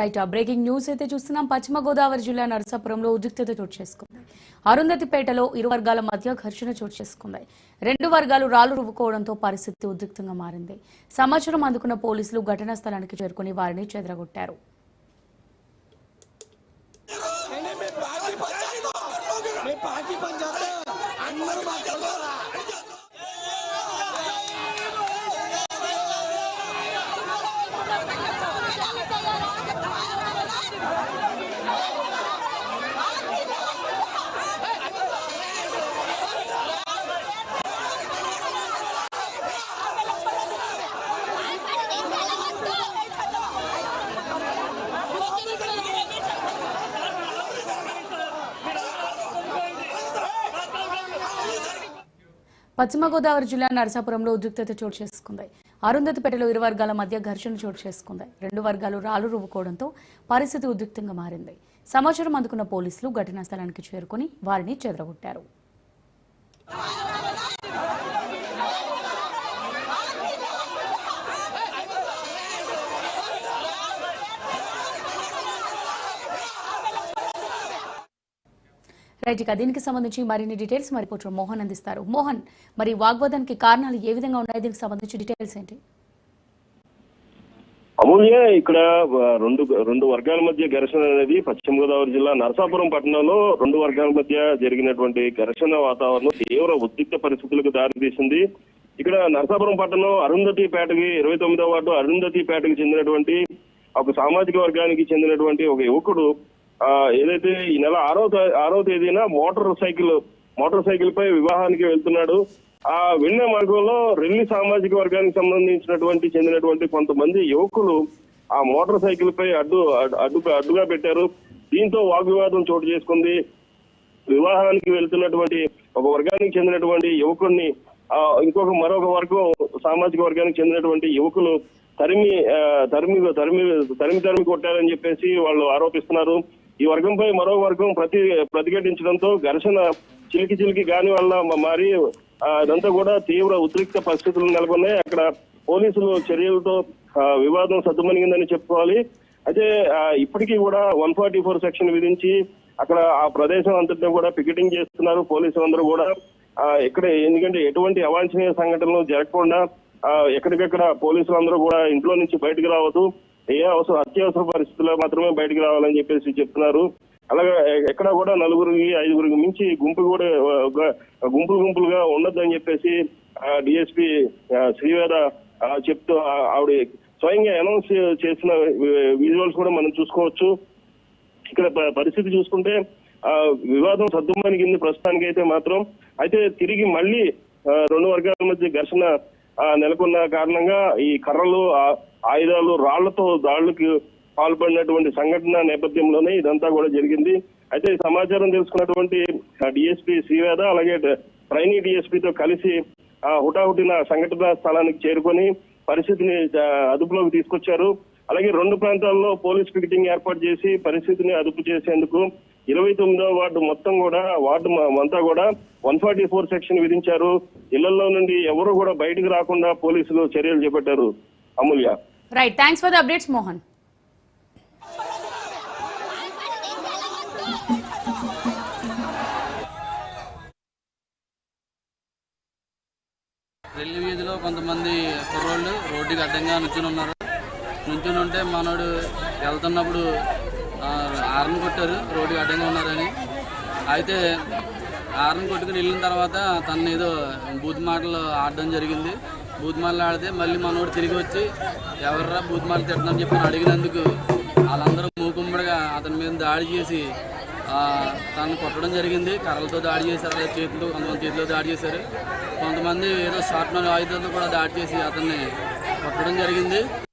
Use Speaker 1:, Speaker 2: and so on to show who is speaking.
Speaker 1: Right breaking news అయితే చూస్తున్నాం. పశ్చిమ గోదావరి జిల్లా నరసాపురంలో ఉద్రిక్తత చోటు చేసుకుంది. అరుంధతిపేటలో ఇరు వర్గాల మధ్య ఘర్షణ చోటు చేసుకుంది. రెండు వర్గాలు రాళ్ళు రువ్వుకోవడంతో పరిస్థితి ఉద్రిక్తంగా మారింది. సమాచారం అందుకున్న పోలీసులు ఘటనా స్థలానికి చేరుకుని వారిని చెదరగొట్టారు. పశ్చిమ గోదావరి జిల్లా నరసాపురంలో ఉద్రిక్తత చోటు చేసుకుంది. అరుంధతిపేటలో ఇరు వర్గాల మధ్య ఘర్షణ చోటు చేసుకుంది. రెండు వర్గాలు రాళ్ళు రువ్వుకోవడంతో పరిస్థితి ఉద్రిక్తంగా మారింది. సమాచారం అందుకున్న పోలీసులు ఘటనా స్థలానికి చేరుకుని వారిని చెదరగొట్టారు. రైట్ ఇక దీనికి సంబంధించి మరిన్ని డీటెయిల్స్ మరి కొంచెం మోహన్ అందిస్తారు. మోహన్ మరి వాగ్వాదానికి కారణాలు ఏ విధంగా ఉన్నాయి? దీనికి సంబంధించి డీటెయిల్స్ ఏంటి?
Speaker 2: అమూల్య ఇక్కడ రెండు రెండు వర్గాల మధ్య ఘర్షణ అనేది పశ్చిమ గోదావరి జిల్లా నరసాపురం పట్టణంలో రెండు వర్గాల మధ్య జరిగినటువంటి ఘర్షణ వాతావరణం తీవ్ర ఉద్రిక్త పరిస్థితులకు దారితీసింది. ఇక్కడ నరసాపురం పట్టణం అరుంధతి పేటకి ఇరవై తొమ్మిదో వార్డు అరుంధతి పేటకి చెందినటువంటి ఒక సామాజిక వర్గానికి చెందినటువంటి ఒక యువకుడు ఏదైతే ఈ నెల ఆరో ఆరో తేదీన మోటార్ సైకిల్ మోటార్ సైకిల్ పై వివాహానికి వెళ్తున్నాడు. ఆ వెళ్ళే మార్గంలో రెల్లి సామాజిక వర్గానికి సంబంధించినటువంటి చెందినటువంటి కొంతమంది యువకులు ఆ మోటార్ సైకిల్ పై అడ్డు అడ్డు- అడ్డుగా పెట్టారు. దీంతో వాగ్వివాదం చోటు చేసుకుంది. వివాహానికి వెళ్తున్నటువంటి ఒక వర్గానికి చెందినటువంటి యువకుడిని ఆ, ఇంకొక మరొక వర్గం సామాజిక వర్గానికి చెందినటువంటి యువకులు తరిమి ఆ, తరిమి తరిమి తరిమి తరిమి కొట్టారని చెప్పేసి వాళ్ళు ఆరోపిస్తున్నారు. ఈ వర్గంపై మరో వర్గం ప్రతి ప్రతిఘటించడంతో ఘర్షణ చిలికి చిలికి గాని వల్ల మరి మారి కూడా తీవ్ర ఉద్రిక్త పరిస్థితులు నెలకొన్నాయి. అక్కడ పోలీసులు చర్యలతో వివాదం సద్దుమణిగిందని చెప్పుకోవాలి. అయితే ఇప్పటికీ కూడా వన్ ఫార్టీ ఫోర్ సెక్షన్ విధించి అక్కడ ఆ ప్రదేశం అంతటా కూడా పికెటింగ్ చేస్తున్నారు పోలీసులు అందరూ కూడా. ఆ, ఇక్కడ ఎందుకంటే ఎటువంటి అవాంఛనీయ సంఘటనలు జరగకుండా ఆ, ఎక్కడికక్కడ పోలీసులు అందరూ కూడా ఇంట్లో నుంచి బయటకు రావద్దు. ఏ అవసరం అత్యవసర పరిస్థితుల్లో మాత్రమే బయటకు రావాలని చెప్పేసి చెప్తున్నారు. అలాగే ఎక్కడ ఎక్కడా కూడా నలుగురికి ఐదుగురికి మించి గుంపు కూడా గుంపులు గుంపులుగా ఉండొద్దని చెప్పేసి డిఎస్పి శ్రీవేద చెప్తూ ఆ, ఆవిడ స్వయంగా అనౌన్స్ చేసిన విజువల్స్ కూడా మనం చూసుకోవచ్చు. ఇక్కడ పరిస్థితి చూసుకుంటే ఆ వివాదం సర్దుమణిగింది ప్రస్తుతానికి అయితే మాత్రం. అయితే తిరిగి మళ్ళీ రెండు వర్గాల మధ్య ఘర్షణ నెలకొన్న కారణంగా ఈ కర్రలు ఆయుధాలు రాళ్ళతో దాడులకు పాల్పడినటువంటి సంఘటన నేపథ్యంలోనే ఇదంతా కూడా జరిగింది. అయితే ఈ సమాచారం తెలుసుకున్నటువంటి డిఎస్పీ శ్రీవేద అలాగే ట్రైనీ డిఎస్పీతో కలిసి ఆ హుటాహుటిన సంఘటన స్థలానికి చేరుకొని పరిస్థితిని అదుపులోకి తీసుకొచ్చారు. అలాగే రెండు ప్రాంతాల్లో పోలీస్ పికెటింగ్ ఏర్పాటు చేసి పరిస్థితిని అదుపు చేసేందుకు ఇరవై తొమ్మిదో వార్డు మొత్తం కూడా వార్డు అంతా కూడా వన్ ఫార్టీ ఫోర్ సెక్షన్ విధించారు. ఇళ్ళలో నుండి ఎవరు కూడా బయటకు రాకుండా పోలీసులు చర్యలు చేపట్టారు. Amulya.
Speaker 1: Right thanks for the updates Mohan
Speaker 3: Relli వీధిలో కొంతమంది కుర్రోళ్ళు రోడ్డుకి అడ్డంగా నుంచుని ఉన్నారు. నుంచుని ఉంటే మనోడు వెళ్తున్నప్పుడు ఆ, కొట్టారు. రోడ్డుకి అడ్డంగా ఉన్నారని. అయితే హార్న్ కొట్టుకుని వెళ్ళిన తర్వాత తను ఏదో బూత్ మాటలు ఆడడం జరిగింది. బూత్ మాటలు ఆడితే మళ్ళీ మనోడు తిరిగి వచ్చి ఎవర్రా బూత్ మాటలు చెప్పి అడిగినందుకు వాళ్ళందరూ మూకుమ్మడిగా అతని మీద దాడి చేసి తను కొట్టడం జరిగింది. కర్రలతో దాడి చేశారు. అలాగే చేతులు కొంతమంది చేతిలో దాడి చేశారు. కొంతమంది ఏదో షార్ట్ ఆయుధాలతో కూడా దాడి చేసి అతన్ని కొట్టడం జరిగింది.